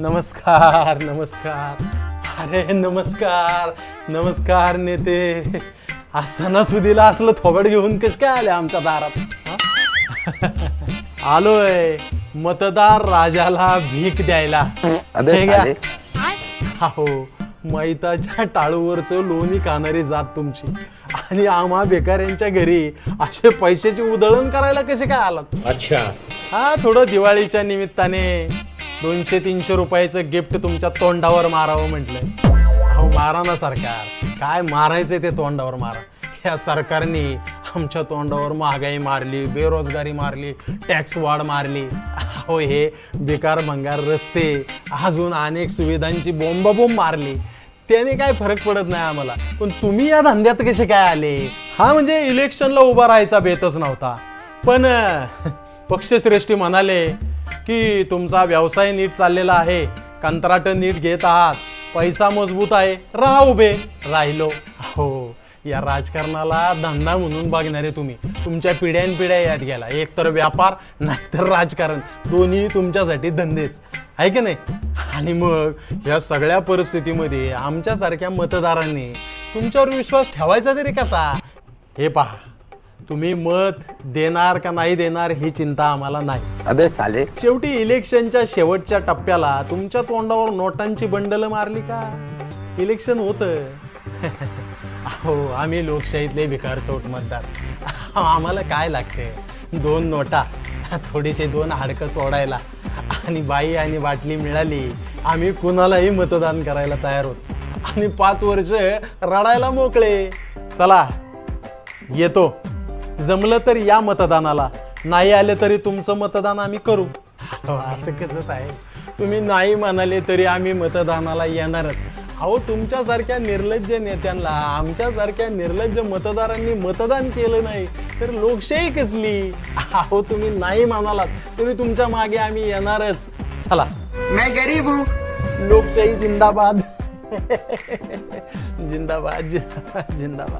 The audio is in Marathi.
नमस्कार नमस्कार. अरे नमस्कार नमस्कार नेते. आज सणासुदीला असलं थोबड घेऊन कस काय आले आमच्या दारात? आलोय मतदार राजाला भीक द्यायला. हे घ्या. हो मैताच्या टाळूवरचं लोणी खाणारी जात तुमची. आणि आम्हा बेकाऱ्यांच्या घरी असे पैशाची उधळण करायला कसे काय आलात? अच्छा. हा थोडं दिवाळीच्या निमित्ताने. दोनशे तीनशे रुपयाचं गिफ्ट तुमच्या तोंडावर मारावं म्हटलंय. अहो मारा ना सरकार. काय मारायचंय ते तोंडावर मारा. या सरकारने आमच्या तोंडावर महागाई मारली बेरोजगारी मारली टॅक्स वाढ मारली. अहो हे बेकार भंगार रस्ते अजून अनेक सुविधांची बोंबाबोंब मारली. त्याने काय फरक पडत नाही आम्हाला. पण तुम्ही या धंद्यात कसे काय आले? हा म्हणजे इलेक्शनला उभा राहायचा बेतच नव्हता. पण पक्षश्रेष्ठी म्हणाले की तुमचा व्यवसाय नीट चाललेला आहे कंत्राट नीट घेत आहात पैसा मजबूत आहे राहा उभे राहिलो. हो या राजकारणाला धंदा म्हणून बघणारे तुम्ही. तुमच्या पिढ्यान पिढ्या यात गेला. एक तर व्यापार नाहीतर राजकारण. दोन्ही तुमच्यासाठी धंदेच. आहे की नाही? आणि मग या सगळ्या परिस्थितीमध्ये आमच्यासारख्या मतदारांनी तुमच्यावर विश्वास ठेवायचा तरी कसा? हे पहा. तुम्ही मत देणार का नाही देणार ही चिंता आम्हाला नाही. अबे साले. शेवटी इलेक्शनच्या शेवटच्या टप्प्याला तुमच्या तोंडावर नोटांची बंडल मारली का? इलेक्शन होतं. हो आम्ही लोकशाहीतले भिकार चौट मतदार. आम्हाला काय लागते दोन नोटा थोडीशी दोन हाडकं तोडायला. आणि बाई आणि बाटली मिळाली आम्ही कुणालाही मतदान करायला तयार होतो आणि पाच वर्ष रडायला मोकळे. चला येतो. जमलं तर या मतदानाला. नाही आले तरी तुमचं मतदान आम्ही करू. अहो, असं कसंच आहे तुम्ही नाही म्हणाले तरी आम्ही मतदानाला येणारच. अहो तुमच्यासारख्या निर्लज्ज नेत्यांना आमच्यासारख्या निर्लज्ज मतदारांनी मतदान केलं नाही तर लोकशाही कसली? अहो तुम्ही नाही म्हणालात तरी तुमच्या मागे आम्ही येणारच. चला. मैं गरीब हूँ। लोकशाही जिंदाबाद जिंदाबाद. जिंदाबाद जिंदाबाद.